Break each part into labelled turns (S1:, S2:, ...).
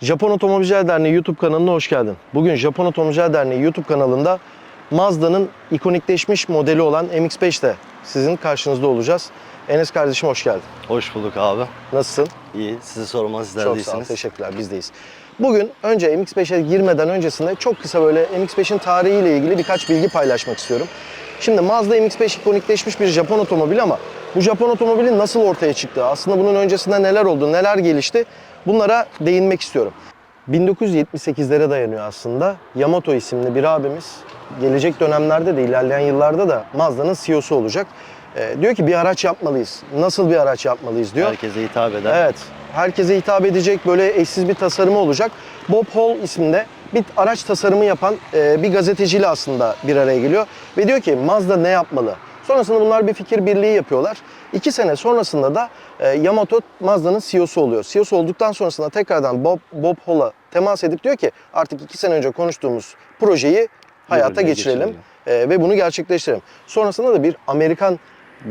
S1: Japon Otomobilciler Derneği YouTube kanalına hoş geldin. Bugün Japon Otomobilciler Derneği YouTube kanalında Mazda'nın ikonikleşmiş modeli olan MX-5 ile sizin karşınızda olacağız. Enes kardeşim hoş geldin.
S2: Hoş bulduk abi.
S1: Nasılsın?
S2: İyi. Sizi sormanız sizler
S1: Çok sağ ol,
S2: değilsiniz.
S1: teşekkürler. Bizdeyiz. Bugün önce MX-5'e girmeden öncesinde çok kısa böyle MX-5'in tarihiyle ilgili birkaç bilgi paylaşmak istiyorum. Şimdi Mazda MX-5 ikonikleşmiş bir Japon otomobili ama bu Japon otomobili nasıl ortaya çıktı? Aslında bunun öncesinde neler oldu, neler gelişti? Bunlara değinmek istiyorum. 1978'lere dayanıyor aslında. Yamato isimli bir abimiz gelecek dönemlerde de ilerleyen yıllarda da Mazda'nın CEO'su olacak. Ee, diyor ki bir araç yapmalıyız. Nasıl bir araç yapmalıyız diyor.
S2: Herkese hitap eden.
S1: Evet. Herkese hitap edecek böyle eşsiz bir tasarımı olacak. Bob Hall isminde bir araç tasarımı yapan e, bir gazeteciyle aslında bir araya geliyor. Ve diyor ki Mazda ne yapmalı? Sonrasında bunlar bir fikir birliği yapıyorlar. İki sene sonrasında da e, Yamato Mazda'nın CEO'su oluyor. CEO'su olduktan sonrasında tekrardan Bob, Bob Hall'a temas edip diyor ki artık iki sene önce konuştuğumuz projeyi hayata geçirelim
S2: geçirelim.
S1: e, ve bunu gerçekleştirelim. Sonrasında da bir Amerikan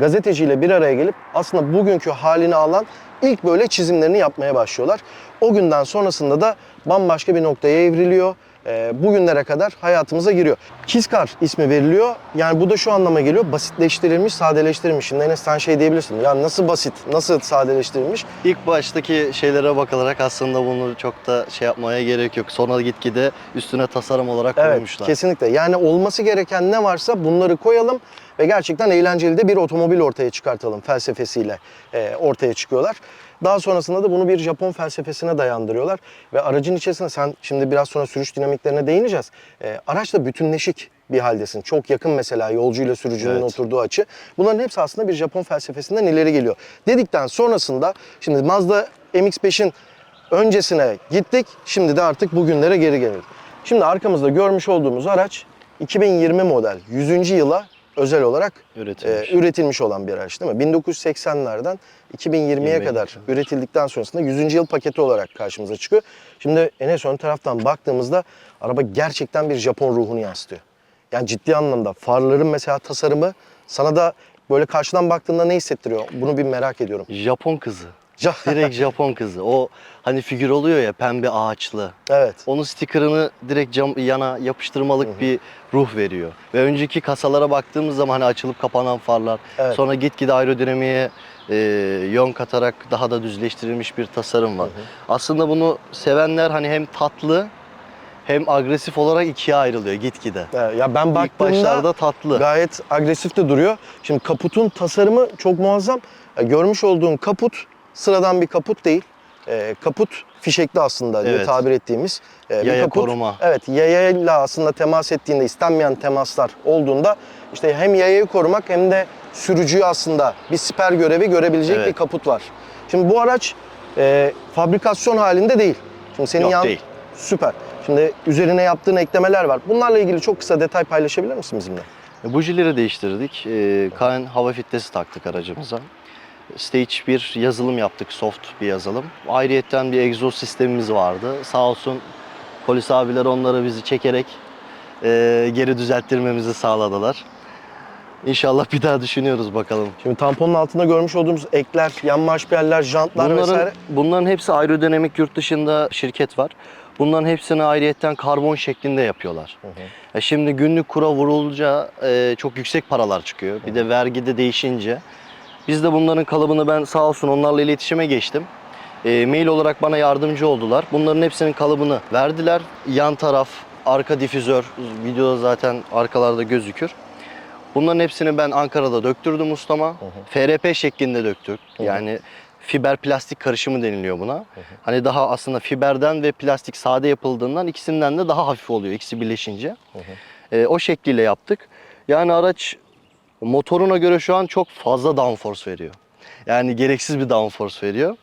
S1: gazeteciyle bir araya gelip aslında bugünkü halini alan ilk böyle çizimlerini yapmaya başlıyorlar. O günden sonrasında da bambaşka bir noktaya evriliyor. E, bugünlere kadar hayatımıza giriyor. Kiskar ismi veriliyor. Yani bu da şu anlama geliyor. Basitleştirilmiş, sadeleştirilmiş. Şimdi Enes sen şey diyebilirsin. Ya nasıl basit, nasıl sadeleştirilmiş?
S2: İlk baştaki şeylere bakılarak aslında bunu çok da şey yapmaya gerek yok. Sonra gitgide üstüne tasarım olarak
S1: Evet,
S2: koymuşlar.
S1: kesinlikle. Yani olması gereken ne varsa bunları koyalım ve gerçekten eğlenceli de bir otomobil ortaya çıkartalım felsefesiyle e, ortaya çıkıyorlar. Daha sonrasında da bunu bir Japon felsefesine dayandırıyorlar ve aracın içerisinde sen şimdi biraz sonra sürüş dinamiklerine değineceğiz. E, araçla bütünleşik bir haldesin. Çok yakın mesela yolcuyla sürücünün
S2: Evet.
S1: oturduğu açı. Bunların hepsi aslında bir Japon felsefesinden ileri geliyor. Dedikten sonrasında şimdi Mazda MX-5'in öncesine gittik. Şimdi de artık bugünlere geri gelelim. Şimdi arkamızda görmüş olduğumuz araç 2020 model 100. yıla özel olarak
S2: Üretilmiş.
S1: e, üretilmiş olan bir araç değil mi? 1980'lerden 2020'ye
S2: 20'ye
S1: kadar
S2: kadar.
S1: üretildikten sonrasında 100. yıl paketi olarak karşımıza çıkıyor. Şimdi Enes ön taraftan baktığımızda araba gerçekten bir Japon ruhunu yansıtıyor. Yani ciddi anlamda farların mesela tasarımı sana da böyle karşıdan baktığında ne hissettiriyor? Bunu bir merak ediyorum.
S2: Japon kızı.
S1: Ja-
S2: Direkt Japon kızı. O hani figür oluyor ya pembe ağaçlı.
S1: evet.
S2: Onun sticker'ını direkt cam, yana yapıştırmalık bir ruh veriyor. Ve önceki kasalara baktığımız zaman hani açılıp kapanan farlar,
S1: Evet.
S2: sonra gitgide aerodinamiğe e, yön katarak daha da düzleştirilmiş bir tasarım var. Aslında bunu sevenler hani hem tatlı hem agresif olarak ikiye ayrılıyor gitgide.
S1: Evet, Ya ben
S2: İlk
S1: baktığımda
S2: başlarda tatlı.
S1: gayet agresif de duruyor. Şimdi kaputun tasarımı çok muazzam. Ya görmüş olduğun kaput sıradan bir kaput değil. Ee, kaput fişekli aslında diye
S2: Evet.
S1: tabir ettiğimiz e, bir
S2: Yaya
S1: kaput.
S2: koruma.
S1: Evet, yayayla aslında temas ettiğinde istenmeyen temaslar olduğunda işte hem yayayı korumak hem de sürücüyü aslında bir siper görevi görebilecek
S2: Evet.
S1: bir kaput var. Şimdi bu araç e, fabrikasyon halinde değil. Şimdi senin
S2: Yok,
S1: yan
S2: değil.
S1: süper. Şimdi üzerine yaptığın eklemeler var. Bunlarla ilgili çok kısa detay paylaşabilir misin bizimle?
S2: E, Bujileri değiştirdik. E, Kayan hava filtresi taktık aracımıza. Stage bir yazılım yaptık, soft bir yazılım. Ayrıyetten bir egzoz sistemimiz vardı. Sağ olsun polis abiler onları bizi çekerek e, geri düzelttirmemizi sağladılar. İnşallah bir daha düşünüyoruz bakalım.
S1: Şimdi tamponun altında görmüş olduğumuz ekler, yan marşpiyeller, jantlar
S2: Bunların,
S1: vesaire.
S2: bunların hepsi aerodinamik yurt dışında şirket var. Bunların hepsini ayrıyetten karbon şeklinde yapıyorlar. E şimdi günlük kura vurulunca e, çok yüksek paralar çıkıyor. Bir de vergide değişince. Biz de bunların kalıbını ben sağ olsun onlarla iletişime geçtim. E, mail olarak bana yardımcı oldular. Bunların hepsinin kalıbını verdiler. Yan taraf, arka difüzör, videoda zaten arkalarda gözükür. Bunların hepsini ben Ankara'da döktürdüm ustama. FRP şeklinde döktük. Yani fiber plastik karışımı deniliyor buna. Hani daha aslında fiberden ve plastik sade yapıldığından ikisinden de daha hafif oluyor ikisi birleşince. Ee, o şekliyle yaptık. Yani araç motoruna göre şu an çok fazla downforce veriyor. Yani gereksiz bir downforce veriyor.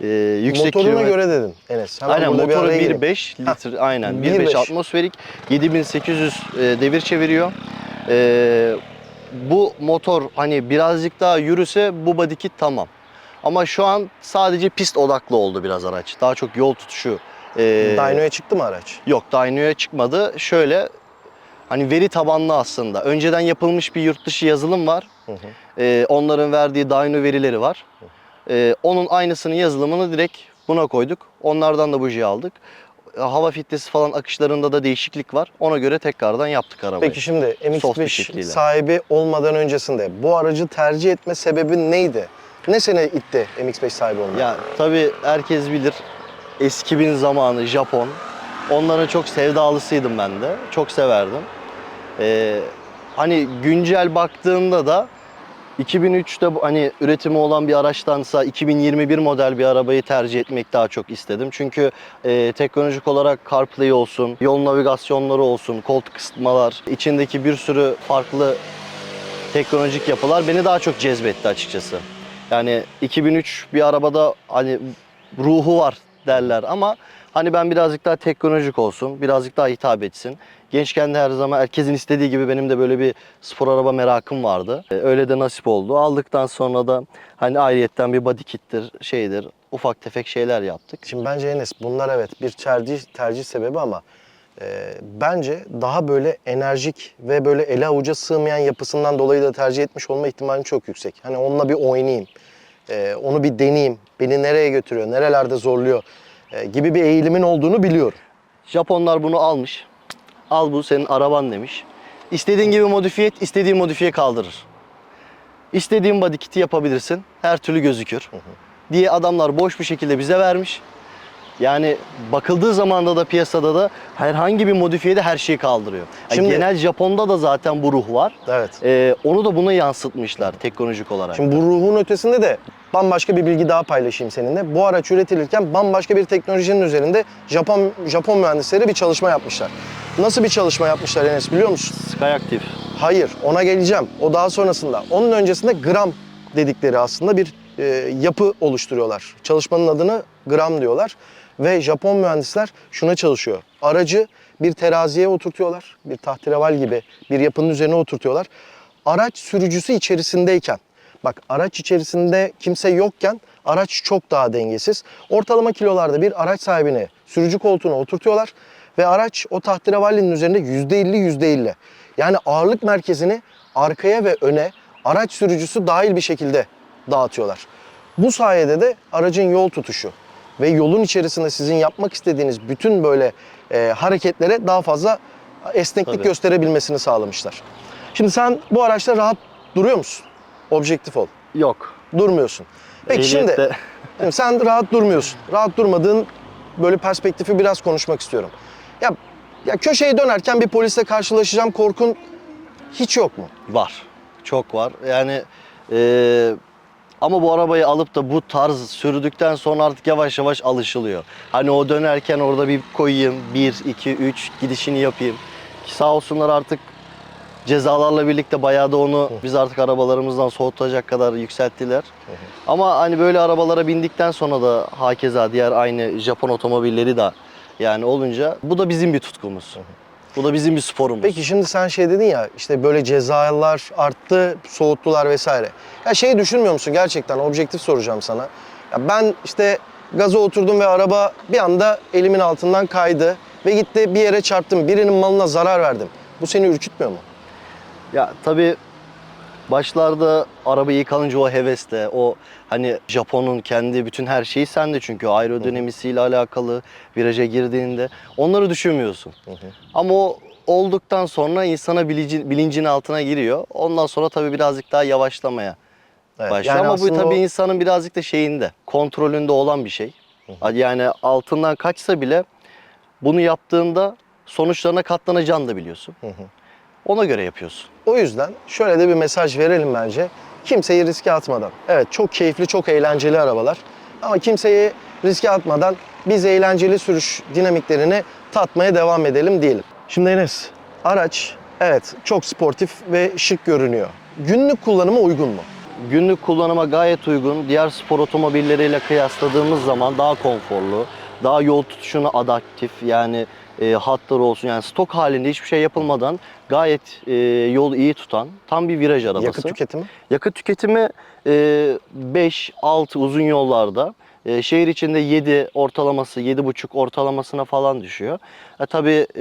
S2: Ee, yüksek
S1: Motoruna
S2: kilometre-
S1: göre dedin Enes. Hemen
S2: Aynen motoru
S1: araya gireyim.
S2: 1.5 litre aynen
S1: 1.5.
S2: 1.5 atmosferik 7800 e, devir çeviriyor. E, bu motor hani birazcık daha yürüse bu body kit tamam. Ama şu an sadece pist odaklı oldu biraz araç. Daha çok yol tutuşu. e,
S1: Dyno'ya çıktı mı araç?
S2: Yok Dyno'ya çıkmadı. Şöyle hani veri tabanlı aslında. Önceden yapılmış bir yurt dışı yazılım var.
S1: Hı hı.
S2: Ee, onların verdiği Dyno verileri var. Ee, onun aynısının yazılımını direkt Buna koyduk. Onlardan da buji aldık. Hava filtresi falan akışlarında da değişiklik var. Ona göre tekrardan yaptık arabayı.
S1: Peki şimdi
S2: Soft bir
S1: MX-5
S2: şekliyle.
S1: sahibi olmadan öncesinde bu aracı tercih etme sebebin neydi? Ne seni itti MX-5 sahibi olmaya?
S2: Ya tabii herkes bilir. Eski bin zamanı Japon. Onların çok sevdalısıydım ben de. Çok severdim. Ee, hani güncel baktığında da 2003'te bu- hani üretimi olan bir araçtansa 2021 model bir arabayı tercih etmek daha çok istedim. Çünkü e, teknolojik olarak CarPlay olsun, yol navigasyonları olsun, koltuk ısıtmalar, içindeki bir sürü farklı teknolojik yapılar beni daha çok cezbetti açıkçası. Yani 2003 bir arabada hani ruhu var derler ama hani ben birazcık daha teknolojik olsun, birazcık daha hitap etsin. Gençken de her zaman herkesin istediği gibi benim de böyle bir spor araba merakım vardı. Ee, Öyle de nasip oldu. Aldıktan sonra da hani ayrıyetten bir body kittir, şeydir, ufak tefek şeyler yaptık.
S1: Şimdi bence Enes bunlar evet bir tercih, tercih sebebi ama e, bence daha böyle enerjik ve böyle ele avuca sığmayan yapısından dolayı da tercih etmiş olma ihtimali çok yüksek. Hani onunla bir oynayayım, e, onu bir deneyeyim, beni nereye götürüyor, nerelerde zorluyor e, gibi bir eğilimin olduğunu biliyorum.
S2: Japonlar bunu almış. Al bu senin araban demiş. İstediğin gibi modifiye et, istediğin modifiye kaldırır. İstediğin body kit'i yapabilirsin. Her türlü gözükür. Diye adamlar boş bir şekilde bize vermiş. Yani bakıldığı zamanda da piyasada da herhangi bir modifiyede her şeyi kaldırıyor. Yani
S1: Şimdi-
S2: genel Japon'da da zaten bu ruh var.
S1: Evet.
S2: Ee, onu da buna yansıtmışlar teknolojik olarak.
S1: Şimdi bu ruhun ötesinde de bambaşka bir bilgi daha paylaşayım seninle. Bu araç üretilirken bambaşka bir teknolojinin üzerinde Japon Japon mühendisleri bir çalışma yapmışlar. Nasıl bir çalışma yapmışlar Enes biliyor musun?
S2: Sky Active.
S1: Hayır, ona geleceğim. O daha sonrasında. Onun öncesinde gram dedikleri aslında bir e, yapı oluşturuyorlar. Çalışmanın adını gram diyorlar. Ve Japon mühendisler şuna çalışıyor. Aracı bir teraziye oturtuyorlar. Bir tahtereval gibi bir yapının üzerine oturtuyorlar. Araç sürücüsü içerisindeyken, bak araç içerisinde kimse yokken araç çok daha dengesiz. Ortalama kilolarda bir araç sahibini sürücü koltuğuna oturtuyorlar ve araç o tahterevallinin üzerinde %50 %50. Yani ağırlık merkezini arkaya ve öne araç sürücüsü dahil bir şekilde dağıtıyorlar. Bu sayede de aracın yol tutuşu ve yolun içerisinde sizin yapmak istediğiniz bütün böyle e, hareketlere daha fazla esneklik
S2: Tabii.
S1: gösterebilmesini sağlamışlar. Şimdi sen bu araçta rahat duruyor musun? Objektif ol.
S2: Yok.
S1: Durmuyorsun. Peki şimdi,
S2: Ehliyette-
S1: şimdi sen rahat durmuyorsun. Rahat durmadığın böyle perspektifi biraz konuşmak istiyorum. Ya ya köşeye dönerken bir polisle karşılaşacağım korkun hiç yok mu?
S2: Var. Çok var. Yani eee, ama bu arabayı alıp da bu tarz sürdükten sonra artık yavaş yavaş alışılıyor. Hani o dönerken orada bir koyayım. 1, 2, 3 gidişini yapayım. Sağ olsunlar artık cezalarla birlikte bayağı da onu biz artık arabalarımızdan soğutacak kadar yükselttiler. Ama hani böyle arabalara bindikten sonra da hakeza diğer aynı Japon otomobilleri de yani olunca bu da bizim bir tutkumuz. Bu da bizim bir sporumuz.
S1: Peki şimdi sen şey dedin ya işte böyle cezalar arttı, soğuttular vesaire. Ya şey düşünmüyor musun gerçekten objektif soracağım sana. Ya ben işte gaza oturdum ve araba bir anda elimin altından kaydı ve gitti bir yere çarptım. Birinin malına zarar verdim. Bu seni ürkütmüyor mu?
S2: Ya tabii başlarda araba yıkanınca o hevesle, o hani Japon'un kendi bütün her şeyi sende çünkü aerodinamisiyle alakalı viraja girdiğinde onları düşünmüyorsun. Ama o olduktan sonra insana bilinci, bilincin altına giriyor. Ondan sonra tabii birazcık daha yavaşlamaya
S1: Evet,
S2: başlıyor.
S1: yani
S2: Ama bu tabii
S1: o-
S2: insanın birazcık da şeyinde, kontrolünde olan bir şey. Yani altından kaçsa bile bunu yaptığında sonuçlarına katlanacağını da biliyorsun. Ona göre yapıyorsun.
S1: O yüzden şöyle de bir mesaj verelim bence. Kimseyi riske atmadan. Evet çok keyifli, çok eğlenceli arabalar. Ama kimseyi riske atmadan biz eğlenceli sürüş dinamiklerini tatmaya devam edelim diyelim. Şimdi Enes, araç evet çok sportif ve şık görünüyor. Günlük kullanıma uygun mu?
S2: Günlük kullanıma gayet uygun. Diğer spor otomobilleriyle kıyasladığımız zaman daha konforlu, daha yol tutuşuna adaptif yani e, hatları olsun yani stok halinde hiçbir şey yapılmadan gayet e, yol iyi tutan tam bir viraj arabası.
S1: Yakıt tüketimi?
S2: Yakıt tüketimi 5-6 uzun yollarda E, şehir içinde 7 ortalaması, 7,5 ortalamasına falan düşüyor. E, tabii e,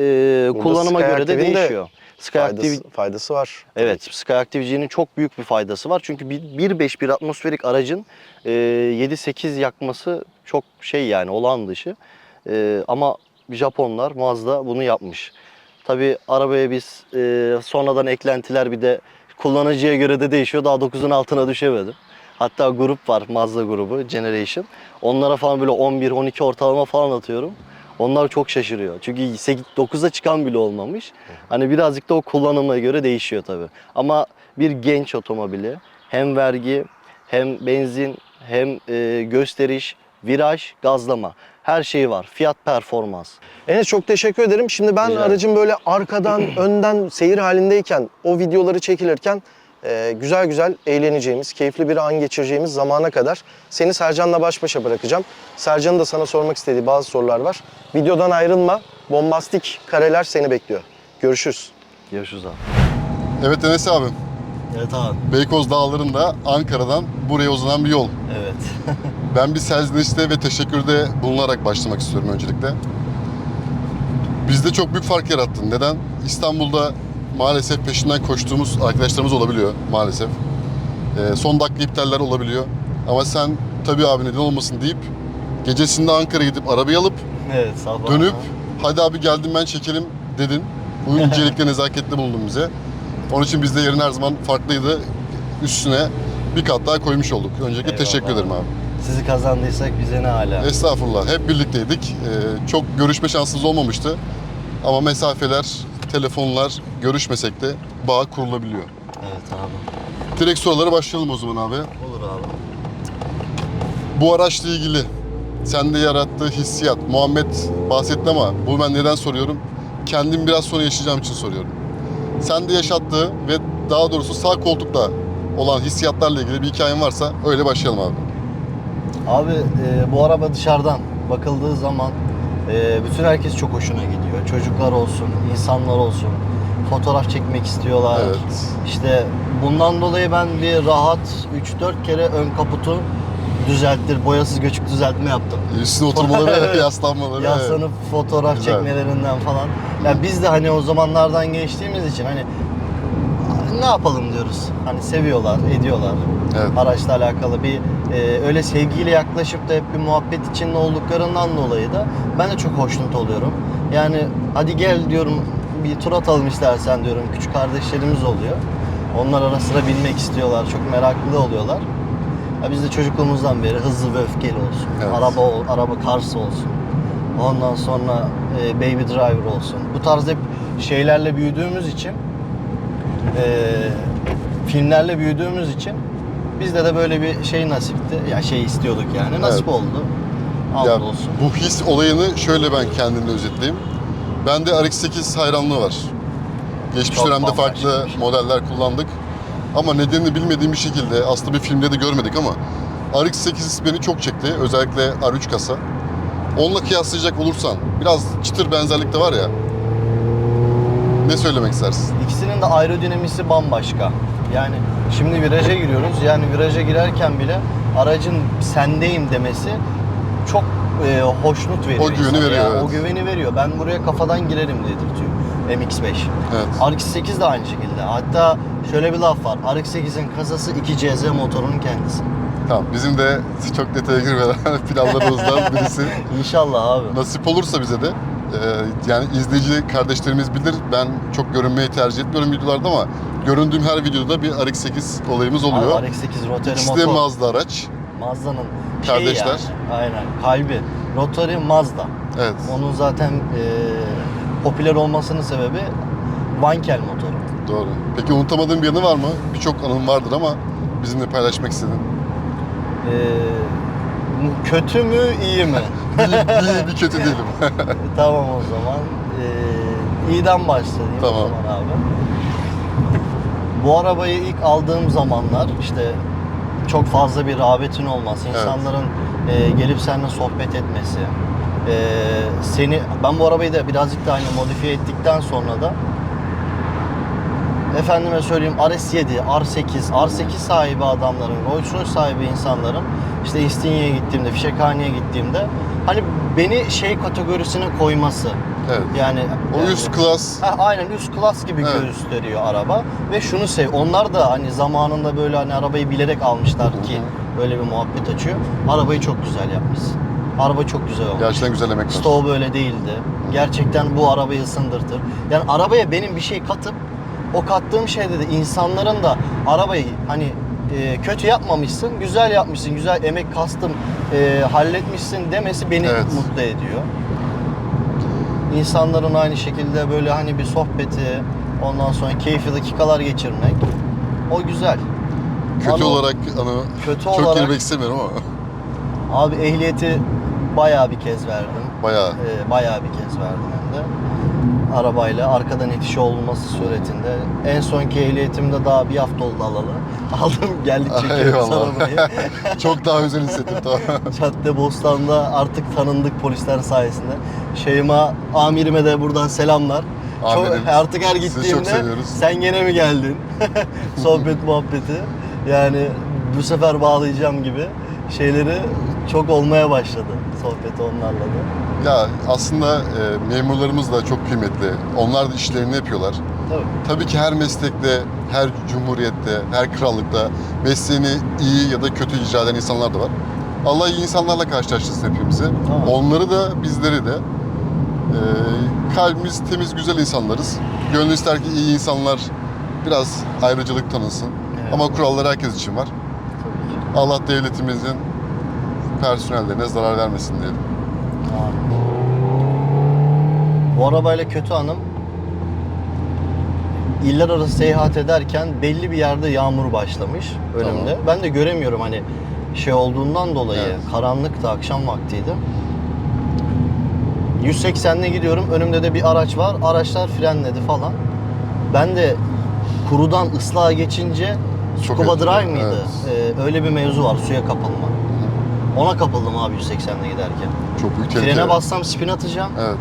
S1: Burada
S2: kullanıma
S1: Sky
S2: göre de
S1: Active'in de
S2: değişiyor. Sky
S1: Faydası, faydası var.
S2: Evet, Sky Active-G'nin çok büyük bir faydası var. Çünkü bir- 1.5 bir atmosferik aracın e, 7-8 yakması çok şey yani olağan dışı. E, ama Japonlar Mazda bunu yapmış. Tabii arabaya biz e, sonradan eklentiler bir de kullanıcıya göre de değişiyor. Daha 9'un altına düşemedim. Hatta grup var Mazda grubu Generation. Onlara falan böyle 11-12 ortalama falan atıyorum. Onlar çok şaşırıyor. Çünkü 9'a çıkan bile olmamış. Hani birazcık da o kullanıma göre değişiyor tabii. Ama bir genç otomobili hem vergi hem benzin hem e, gösteriş, viraj, gazlama her şeyi var. Fiyat performans.
S1: Enes çok teşekkür ederim. Şimdi ben
S2: Rica
S1: aracın böyle arkadan, önden seyir halindeyken, o videoları çekilirken e, güzel güzel eğleneceğimiz, keyifli bir an geçireceğimiz zamana kadar seni Sercan'la baş başa bırakacağım. Sercan'ın da sana sormak istediği bazı sorular var. Videodan ayrılma. Bombastik kareler seni bekliyor. Görüşürüz.
S2: Görüşürüz abi.
S3: Evet Enes abi.
S2: Evet abi.
S3: Beykoz Dağları'nda Ankara'dan buraya uzanan bir yol.
S2: Evet.
S3: Ben bir serzenişte ve teşekkürde bulunarak başlamak istiyorum öncelikle. Bizde çok büyük fark yarattın. Neden? İstanbul'da maalesef peşinden koştuğumuz arkadaşlarımız olabiliyor maalesef. Ee, son dakika iptaller olabiliyor. Ama sen tabii abi neden olmasın deyip gecesinde Ankara'ya gidip arabayı alıp
S2: evet sabah.
S3: dönüp hadi abi geldim ben çekelim dedin. Bu incelikle nezaketle bulundun bize. Onun için bizde yerin her zaman farklıydı. Üstüne bir kat daha koymuş olduk. Öncelikle
S2: Eyvallah.
S3: teşekkür ederim abi.
S2: Sizi kazandıysak bize ne hala.
S3: Estağfurullah. Hep birlikteydik. Ee, çok görüşme şansımız olmamıştı. Ama mesafeler, telefonlar görüşmesek de bağ kurulabiliyor.
S2: Evet abi.
S3: Direkt sorulara başlayalım o zaman abi.
S2: Olur abi.
S3: Bu araçla ilgili sende yarattığı hissiyat, Muhammed bahsetti ama bu ben neden soruyorum? Kendim biraz sonra yaşayacağım için soruyorum. Sende yaşattığı ve daha doğrusu sağ koltukta olan hissiyatlarla ilgili bir hikayen varsa öyle başlayalım abi.
S2: Abi e, bu araba dışarıdan bakıldığı zaman e, bütün herkes çok hoşuna gidiyor. Çocuklar olsun, insanlar olsun. Fotoğraf çekmek istiyorlar.
S3: Evet.
S2: İşte bundan dolayı ben bir rahat 3-4 kere ön kaputu düzelttir, boyasız göçük düzeltme yaptım.
S3: Üstüne oturmaları, yaslanmaları.
S2: Yaslanıp fotoğraf
S3: Güzel.
S2: çekmelerinden falan. Ya biz de hani o zamanlardan geçtiğimiz için hani ne yapalım diyoruz. Hani seviyorlar, ediyorlar.
S3: Evet.
S2: Araçla alakalı bir e, öyle sevgiyle yaklaşıp da hep bir muhabbet içinde olduklarından dolayı da ben de çok hoşnut oluyorum. Yani hadi gel diyorum bir tur atalım istersen diyorum. Küçük kardeşlerimiz oluyor. Onlar ara sıra binmek istiyorlar. Çok meraklı oluyorlar. Ya biz de çocukluğumuzdan beri hızlı ve öfkeli olsun.
S3: Evet.
S2: Araba ol- araba Cars olsun. Ondan sonra e, Baby Driver olsun. Bu tarz hep şeylerle büyüdüğümüz için e, filmlerle büyüdüğümüz için bizde de böyle bir şey nasipti. Ya şey istiyorduk yani. Nasip
S3: Evet.
S2: oldu.
S3: Ya,
S2: Hamdolsun.
S3: bu his olayını şöyle ben kendimle özetleyeyim. Bende RX-8 hayranlığı var. Geçmiş
S2: Çok
S3: dönemde farklı
S2: şey.
S3: modeller kullandık. Ama nedenini bilmediğim bir şekilde aslında bir filmde de görmedik ama RX-8 beni çok çekti. Özellikle R3 kasa. Onunla kıyaslayacak olursan biraz çıtır benzerlik de var ya. Ne söylemek istersin?
S2: İkisinin de aerodinamisi bambaşka. Yani şimdi viraja giriyoruz. Yani viraja girerken bile aracın sendeyim demesi çok e, hoşnut veriyor.
S3: O güveni
S2: insana.
S3: veriyor,
S2: Yani
S3: evet.
S2: O güveni veriyor. Ben buraya kafadan girerim dedirtiyor MX-5.
S3: Evet.
S2: RX-8 de aynı şekilde. Hatta şöyle bir laf var. RX-8'in kasası 2CZ motorunun kendisi.
S3: Tamam. Bizim de çok detaya girmeden planlarımızdan birisi.
S2: İnşallah abi.
S3: Nasip olursa bize de e, yani izleyici kardeşlerimiz bilir ben çok görünmeyi tercih etmiyorum videolarda ama göründüğüm her videoda bir RX-8 olayımız oluyor.
S2: Abi RX-8 rotary
S3: İkisi de
S2: motor.
S3: Mazda araç.
S2: Mazda'nın
S3: Kardeşler.
S2: Yani, aynen kalbi. Rotary Mazda.
S3: Evet.
S2: Onun zaten e, popüler olmasının sebebi Wankel motoru.
S3: Doğru. Peki unutamadığın bir yanı var mı? Birçok anın vardır ama bizimle paylaşmak istedin.
S2: E, kötü mü iyi mi?
S3: İyi, iyi bir kötü değilim.
S2: tamam o zaman. E, iyiden başlayayım
S3: Tamam.
S2: o zaman abi. Bu arabayı ilk aldığım zamanlar işte çok fazla bir rağbetin olması,
S3: Evet.
S2: insanların e, gelip seninle sohbet etmesi, e, seni ben bu arabayı da birazcık da aynı modifiye ettikten sonra da efendime söyleyeyim RS7, R8, R8 sahibi adamların, Rolls Royce sahibi insanların işte İstinye'ye gittiğimde, Fişekhane'ye gittiğimde hani beni şey kategorisine koyması.
S3: Evet.
S2: Yani
S3: O üst klas
S2: Ha, aynen üst klas gibi
S3: Evet.
S2: gösteriyor araba ve şunu sev. Onlar da hani zamanında böyle hani arabayı bilerek almışlar ki böyle bir muhabbet açıyor. Arabayı çok güzel yapmışsın. Araba çok güzel olmuş.
S3: gerçekten güzel emek var.
S2: Stoğu böyle değildi. Gerçekten bu arabayı ısındırtır. Yani arabaya benim bir şey katıp o kattığım şeyde de insanların da arabayı hani e, kötü yapmamışsın, güzel yapmışsın, güzel emek kastım, e, halletmişsin demesi beni
S3: Evet.
S2: mutlu ediyor. İnsanların aynı şekilde böyle hani bir sohbeti, ondan sonra keyifli dakikalar geçirmek o güzel.
S3: Kötü
S2: Ama
S3: olarak hani
S2: kötü
S3: çok
S2: olarak
S3: girmek istemiyorum ama
S2: abi ehliyeti bayağı bir kez verdim.
S3: bayağı
S2: Ee, bayağı bir kez verdim hem de. Arabayla arkadan itiş olması suretinde. En sonki ehliyetimde daha bir hafta oldu alalı. Aldım geldik çekiyoruz arabayı.
S3: çok daha özel hissettim tamam.
S2: Cadde Bostan'da artık tanındık polisler sayesinde. Şeyma amirime de buradan selamlar. Çok, artık her gittiğimde sen gene mi geldin? Sohbet muhabbeti. Yani bu sefer bağlayacağım gibi şeyleri çok olmaya başladı sohbeti onlarla da.
S3: Ya aslında e, memurlarımız da çok kıymetli. Onlar da işlerini yapıyorlar.
S2: Tabii.
S3: Tabii ki her meslekte, her cumhuriyette, her krallıkta mesleğini iyi ya da kötü icra eden insanlar da var. Allah iyi insanlarla karşılaştırsın hepimizi.
S2: Tamam.
S3: Onları da bizleri de. E, kalbimiz temiz, güzel insanlarız. Gönül ister ki iyi insanlar biraz ayrıcalık tanınsın.
S2: Evet.
S3: Ama kurallar herkes için var. Allah devletimizin personellerine zarar vermesin diyelim.
S2: Bu arabayla kötü anım iller arası seyahat ederken belli bir yerde yağmur başlamış önümde.
S3: Tamam.
S2: Ben de göremiyorum hani şey olduğundan dolayı
S3: Evet.
S2: karanlıktı akşam vaktiydi. 180'le gidiyorum. Önümde de bir araç var. Araçlar frenledi falan. Ben de kurudan ıslığa geçince
S3: Çok
S2: scuba drive mıydı?
S3: evet.
S2: Ee, öyle bir mevzu var. Suya kapılma. Ona kapıldım abi 180'le giderken.
S3: Çok büyük tehlike.
S2: Frene bassam spin atacağım.
S3: Evet.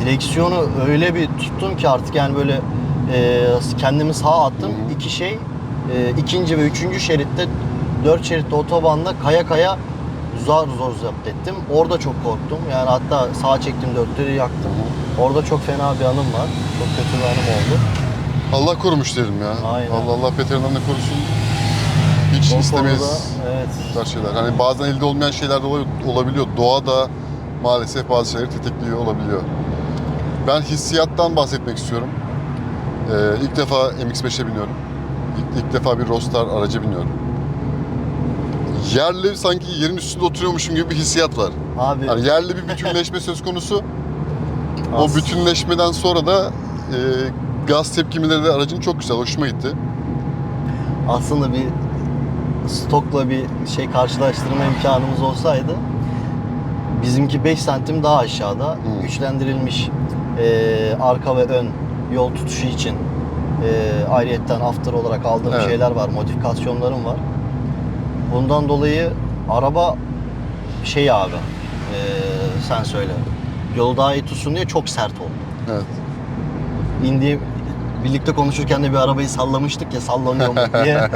S2: Direksiyonu öyle bir tuttum ki artık yani böyle e, kendimi sağa attım.
S3: Hı hı.
S2: İki şey, e, ikinci ve üçüncü şeritte, dört şeritte otobanda kaya kaya zor zor zapt ettim. Orada çok korktum. Yani hatta sağa çektim dörtleri yaktım. Orada çok fena bir anım var. Çok kötü bir anım oldu.
S3: Allah korumuş diyelim ya.
S2: Aynen.
S3: Allah Allah beterinden de korusun. Hiç
S2: O
S3: istemeyiz
S2: konuda, evet.
S3: tarz şeyler. Hani bazen elde olmayan şeyler de ol- olabiliyor. Doğa da maalesef bazı şeyleri tetikliyor olabiliyor. Ben hissiyattan bahsetmek istiyorum. Ee, ilk defa MX-5'e biniyorum. İlk, ilk defa bir Roadster araca biniyorum. Yerli sanki yerin üstünde oturuyormuşum gibi bir hissiyat var.
S2: Abi
S3: Yani yerli bir bütünleşme söz konusu. O
S2: as-
S3: bütünleşmeden sonra da e, gaz tepkimeleri de aracın çok güzel, hoşuma gitti.
S2: aslında bir stokla bir şey karşılaştırma imkanımız olsaydı bizimki 5 santim daha aşağıda
S3: Hmm.
S2: güçlendirilmiş e, arka ve ön yol tutuşu için e, ayrıyetten after olarak aldığım
S3: Evet.
S2: şeyler var, modifikasyonlarım var. Bundan dolayı araba şey abi e, sen söyle yolu daha iyi tutsun diye çok sert oldu.
S3: Evet.
S2: indiğim birlikte konuşurken de bir arabayı sallamıştık ya sallanıyor mu diye.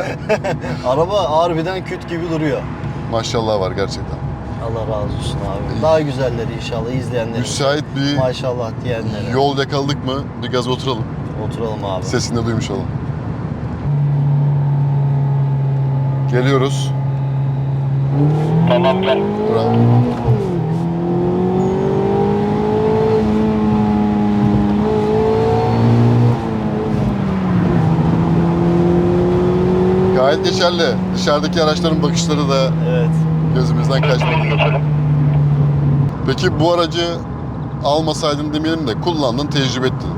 S2: Araba harbiden küt gibi duruyor.
S3: Maşallah var gerçekten.
S2: Allah razı olsun abi. Daha güzelleri inşallah izleyenlerimiz.
S3: Müsait bir
S2: Maşallah diyenlere.
S3: yol yakaladık mı bir gaz oturalım.
S2: Oturalım abi.
S3: Sesini de duymuş olalım. Geliyoruz.
S4: Tamam gel.
S3: Bravo. Gayet geçerli. Dışarıdaki araçların bakışları da
S2: Evet.
S3: gözümüzden kaçmadı. Peki bu aracı almasaydın demeyelim de kullandın, tecrübe ettin.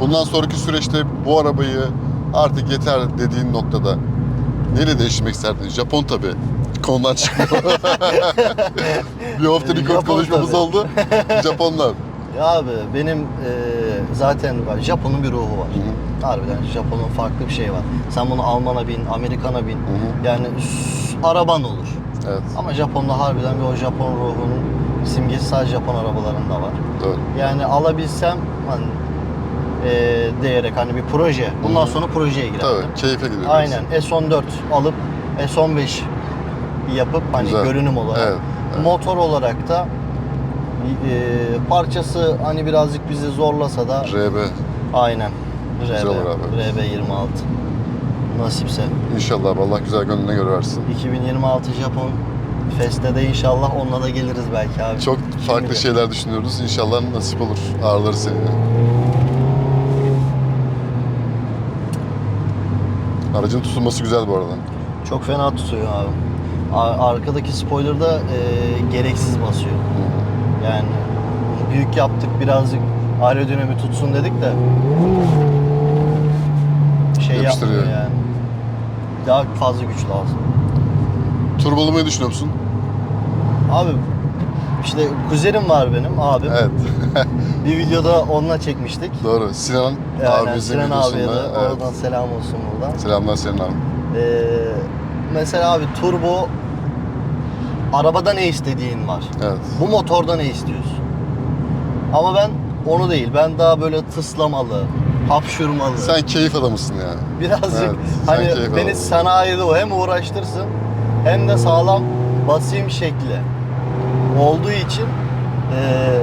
S3: Bundan sonraki süreçte bu arabayı artık yeter dediğin noktada neyle değiştirmek isterdin? Japon tabi. Konudan çıkmıyor. bir record
S2: Japon
S3: konuşmamız
S2: tabii.
S3: oldu. Japonlar.
S2: Ya abi benim e, zaten Japon'un bir ruhu var.
S3: Hı
S2: Harbiden Japon'un farklı bir şey var. Sen bunu Alman'a bin, Amerikan'a bin.
S3: hı.
S2: Yani s- araban olur.
S3: Evet,
S2: Ama Japon'da harbiden bir o Japon ruhunun simgesi sadece Japon arabalarında var.
S3: doğru.
S2: Yani alabilsem hani eee diyerek hani bir proje. Bundan
S3: Hı hı.
S2: sonra projeye girerdim.
S3: Tabii, keyfe gidiyoruz.
S2: Aynen S14 alıp S15 yapıp hani
S3: Güzel.
S2: görünüm olarak.
S3: Evet, evet.
S2: Motor olarak da e, parçası hani birazcık bizi zorlasa da
S3: RB.
S2: aynen.
S3: Güzel
S2: RB,
S3: olur abi.
S2: RB 26. Nasipse.
S3: İnşallah abi, Allah güzel gönlüne göre versin.
S2: 2026 Japon Fest'te de inşallah onunla da geliriz belki abi.
S3: Çok
S2: Kim
S3: farklı
S2: bilir?
S3: şeyler düşünüyoruz. İnşallah nasip olur. Ağırları seni. Aracın tutulması güzel bu arada.
S2: Çok fena tutuyor abi. Arkadaki spoiler da e, gereksiz basıyor. Yani büyük yaptık birazcık aerodinami tutsun dedik de yapmıyor yani. Daha fazla güç lazım.
S3: Turbolamayı düşünüyor musun?
S2: Abi işte kuzenim var benim abim.
S3: Evet.
S2: Bir videoda onunla çekmiştik.
S3: Doğru. Sinan
S2: Yani
S3: abimizin
S2: Sinan abiye de.
S3: Evet.
S2: oradan selam olsun buradan.
S3: Selamlar Sinan abi.
S2: Ee, mesela abi turbo arabada ne istediğin var.
S3: Evet.
S2: Bu motorda ne istiyorsun? Ama ben onu değil. Ben daha böyle tıslamalı, hapşurmalı.
S3: Sen keyif adamısın yani.
S2: Birazcık
S3: Evet,
S2: hani beni
S3: al.
S2: sanayide o hem uğraştırsın hem de sağlam basayım şekli olduğu için eee,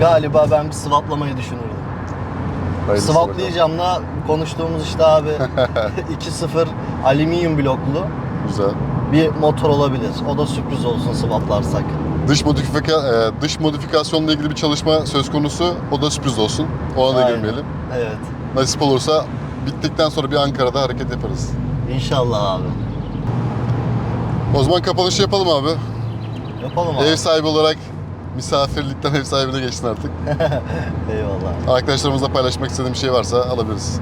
S2: galiba ben bir sıvaplamayı düşünürdüm.
S3: Hayırlısı
S2: Sıvaplayacağım da konuştuğumuz işte abi 2.0 alüminyum bloklu.
S3: Güzel.
S2: bir motor olabilir. O da sürpriz olsun sıvaplarsak.
S3: Dış modifika e, dış modifikasyonla ilgili bir çalışma söz konusu. O da sürpriz olsun. Ona da
S2: Aynen.
S3: girmeyelim.
S2: Evet.
S3: Nasip olursa bittikten sonra bir Ankara'da hareket yaparız.
S2: İnşallah abi.
S3: O zaman kapanışı yapalım abi.
S2: Yapalım abi.
S3: Ev sahibi olarak misafirlikten ev sahibine geçtin artık.
S2: Eyvallah.
S3: Arkadaşlarımızla paylaşmak istediğim bir şey varsa alabiliriz.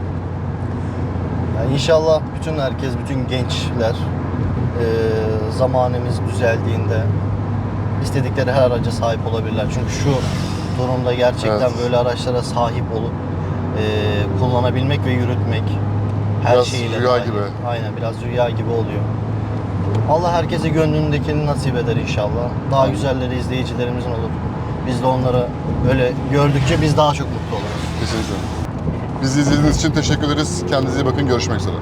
S2: Yani inşallah bütün herkes, bütün gençler eee zamanımız düzeldiğinde istedikleri her araca sahip olabilirler. Çünkü şu durumda gerçekten
S3: Evet.
S2: böyle araçlara sahip olup eee, kullanabilmek ve yürütmek her
S3: Biraz
S2: şeyiyle
S3: rüya gibi.
S2: Aynen biraz rüya gibi oluyor. Allah herkese gönlündekini nasip eder inşallah. Daha güzelleri izleyicilerimizin olur. Biz de onları öyle gördükçe biz daha çok mutlu oluruz.
S3: Kesinlikle. Bizi izlediğiniz için teşekkür ederiz. Kendinize iyi bakın. Görüşmek üzere.